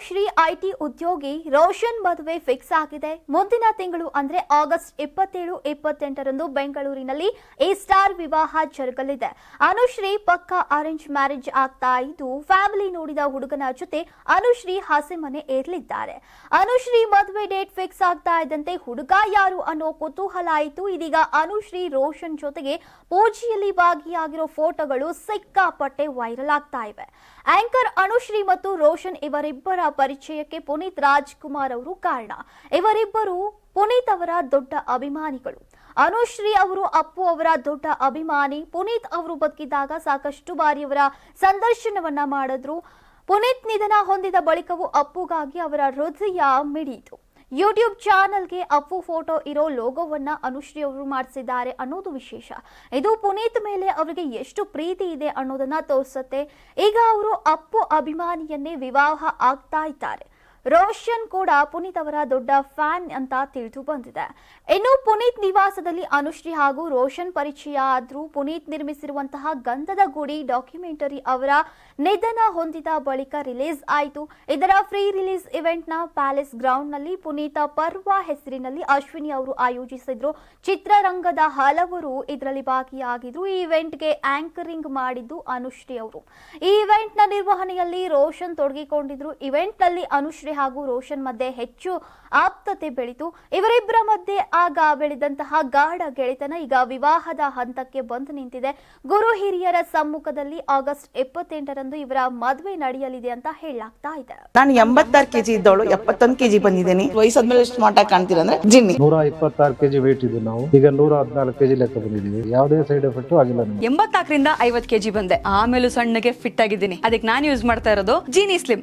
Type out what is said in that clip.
Anushree IT ಉದ್ಯೋಗಿ ರೋಷನ್ ಮದುವೆ fix ಆಗಿದೆ. ಮುಂದಿನ ತಿಂಗಳು ಅಂದ್ರೆ ಆಗಸ್ಟ್ ಇಪ್ಪತ್ತೇಳು, ಇಪ್ಪತ್ತೆಂಟರಂದು ಬೆಂಗಳೂರಿನಲ್ಲಿ ಈ ಸ್ಟಾರ್ ವಿವಾಹ ಜರುಗಲಿದೆ. ಅನುಶ್ರೀ ಪಕ್ಕಾ ಅರೇಂಜ್ ಮ್ಯಾರೇಜ್ ಆಗ್ತಾ ಇದ್ದು, ಫ್ಯಾಮಿಲಿ ನೋಡಿದ ಹುಡುಗನ ಜೊತೆ ಅನುಶ್ರೀ ಹಸೆಮನೆ ಏರ್ಲಿದ್ದಾರೆ. ಅನುಶ್ರೀ ಮದುವೆ ಡೇಟ್ ಫಿಕ್ಸ್ ಆಗ್ತಾ ಇದ್ದಂತೆ ಹುಡುಗ ಯಾರು ಅನ್ನೋ ಕುತೂಹಲ ಆಯಿತು ಇದೀಗ ಅನುಶ್ರೀ ರೋಷನ್ ಜೊತೆಗೆ ಪೂಜೆಯಲ್ಲಿ ಭಾಗಿಯಾಗಿರೋ ಫೋಟೋಗಳು ಸಿಕ್ಕಾಪಟ್ಟೆ ವೈರಲ್ ಆಗ್ತಾ ಇವೆ. ಆಂಕರ್ ಅನುಶ್ರೀ ಮತ್ತು ರೋಷನ್ ಇವರಿಬ್ಬರ ಪರಿಚಯಕ್ಕೆ ಪುನೀತ್ ರಾಜ್ಕುಮಾರ್ ಅವರು ಕಾರಣ. ಇವರಿಬ್ಬರು ಪುನೀತ್ ಅವರ ದೊಡ್ಡ ಅಭಿಮಾನಿಗಳು. ಅನುಶ್ರೀ ಅವರು ಅಪ್ಪು ಅವರ ದೊಡ್ಡ ಅಭಿಮಾನಿ, ಪುನೀತ್ ಅವರು ಬದುಕಿದಾಗ ಸಾಕಷ್ಟು ಬಾರಿ ಅವರ ಸಂದರ್ಶನವನ್ನ ಮಾಡಿದ್ರು. ಪುನೀತ್ ನಿಧನ ಹೊಂದಿದ ಬಳಿಕವೂ ಅಪ್ಪುಗಾಗಿ ಅವರ ಹೃದಯ ಮಿಡಿಯಿತು. ಯೂಟ್ಯೂಬ್ ಚಾನಲ್ಗೆ ಅಪ್ಪು ಫೋಟೋ ಇರೋ ಲೋಗೋವನ್ನ ಅನುಶ್ರೀ ಅವರು ಮಾಡಿಸಿದ್ದಾರೆ ಅನ್ನೋದು ವಿಶೇಷ. ಇದು ಪುನೀತ್ ಮೇಲೆ ಅವರಿಗೆ ಎಷ್ಟು ಪ್ರೀತಿ ಇದೆ ಅನ್ನೋದನ್ನ ತೋರಿಸುತ್ತೆ. ಈಗ ಅವರು ಅಪ್ಪು ಅಭಿಮಾನಿಯನ್ನೇ ವಿವಾಹ ಆಗ್ತಾ ಇದ್ದಾರೆ. ರೋಷನ್ ಕೂಡ ಪುನೀತ್ ಅವರ ದೊಡ್ಡ ಫ್ಯಾನ್ ಅಂತ ತಿಳಿದು ಬಂದಿದೆ. ಇನ್ನು ಪುನೀತ್ ನಿವಾಸದಲ್ಲಿ ಅನುಶ್ರೀ ಹಾಗೂ ರೋಷನ್ ಪರಿಚಯ ಆದ್ರೂ ಪುನೀತ್ ನಿರ್ಮಿಸಿರುವಂತಹ ಗಂಧದ ಗುಡಿ ಡಾಕ್ಯುಮೆಂಟರಿ ಅವರ ನಿಧನ ಹೊಂದಿದ ಬಳಿಕ ರಿಲೀಸ್ ಆಯಿತು. ಇದರ ಫ್ರೀ ರಿಲೀಸ್ ಇವೆಂಟ್ನ ಪ್ಯಾಲೇಸ್ ಗ್ರೌಂಡ್ನಲ್ಲಿ ಪುನೀತ ಪರ್ವ ಹೆಸರಿನಲ್ಲಿ ಅಶ್ವಿನಿ ಅವರು ಆಯೋಜಿಸಿದ್ರು. ಚಿತ್ರರಂಗದ ಹಲವರು ಇದರಲ್ಲಿ ಭಾಗಿಯಾಗಿದ್ರು. ಈ ಇವೆಂಟ್ಗೆ ಆಂಕರಿಂಗ್ ಮಾಡಿದ್ದು ಅನುಶ್ರೀ ಅವರು. ಈ ನ ನಿರ್ವಹಣೆಯಲ್ಲಿ ರೋಷನ್ ತೊಡಗಿಕೊಂಡಿದ್ರು. ಇವೆಂಟ್ನಲ್ಲಿ ಹಾಗೂ ರೋಷನ್ ಮಧ್ಯೆ ಹೆಚ್ಚು ಆಪ್ತತೆ ಬೆಳೀತು. ಇವರಿಬ್ಬರ ಮಧ್ಯೆ ಆಗ ಬೆಳೆದಂತಹ ಗಾಢ ಗೆಳೆತನ ಈಗ ವಿವಾಹದ ಹಂತಕ್ಕೆ ಬಂದು ನಿಂತಿದೆ. ಗುರು ಹಿರಿಯರ ಸಮ್ಮುಖದಲ್ಲಿ ಆಗಸ್ಟ್ ಎಪ್ಪತ್ತೆಂಟರಂದು ಇವರ ಮದುವೆ ನಡೆಯಲಿದೆ ಅಂತ ಹೇಳಲಾಗ್ತಾ ಇದೆ. ನಾನು ಎಂಬತ್ತಾರು ಕೆಜಿ ಇದ್ದವಳು ಎಪ್ಪತ್ತೊಂದು ಕೆಜಿ ಬಂದಿದ್ದೀನಿ. ವಯಸ್ಸಾದ್ಮೇಲೆ ಎಷ್ಟು ಮಾಟ ಕಾಣ್ತೀರ ಅಂದ್ರೆ ಜಿನ್ನಿ. ನೂರ ಇಪ್ಪತ್ತಾರು ಕೆಜಿ ವೇಟ್ ಇದ್ದು ನಾವು. ಈಗ ನೂರ ಹದಿನಾಲ್ಕು ಕೆಜಿ ಲೆಕ್ಕ ಬಂದಿದ್ದೀವಿ. ಯಾವುದೇ ಸೈಡ್ ಎಫೆಕ್ಟ್ ಆಗಿಲ್ಲ ಎಂಬತ್ತಾಕರಿಂದ ಎಂಬತ್ನಾಲ್ಕರಿಂದ ಐವತ್ ಕೆಜಿ ಬಂದೆ. ಆಮೇಲೂ ಸಣ್ಣಗೆ ಫಿಟ್ ಆಗಿದ್ದೀನಿ. ಅದಕ್ಕೆ ನಾನು ಯೂಸ್ ಮಾಡ್ತಾ ಇರೋದು ಜೀನಿ ಸ್ಲಿಮ್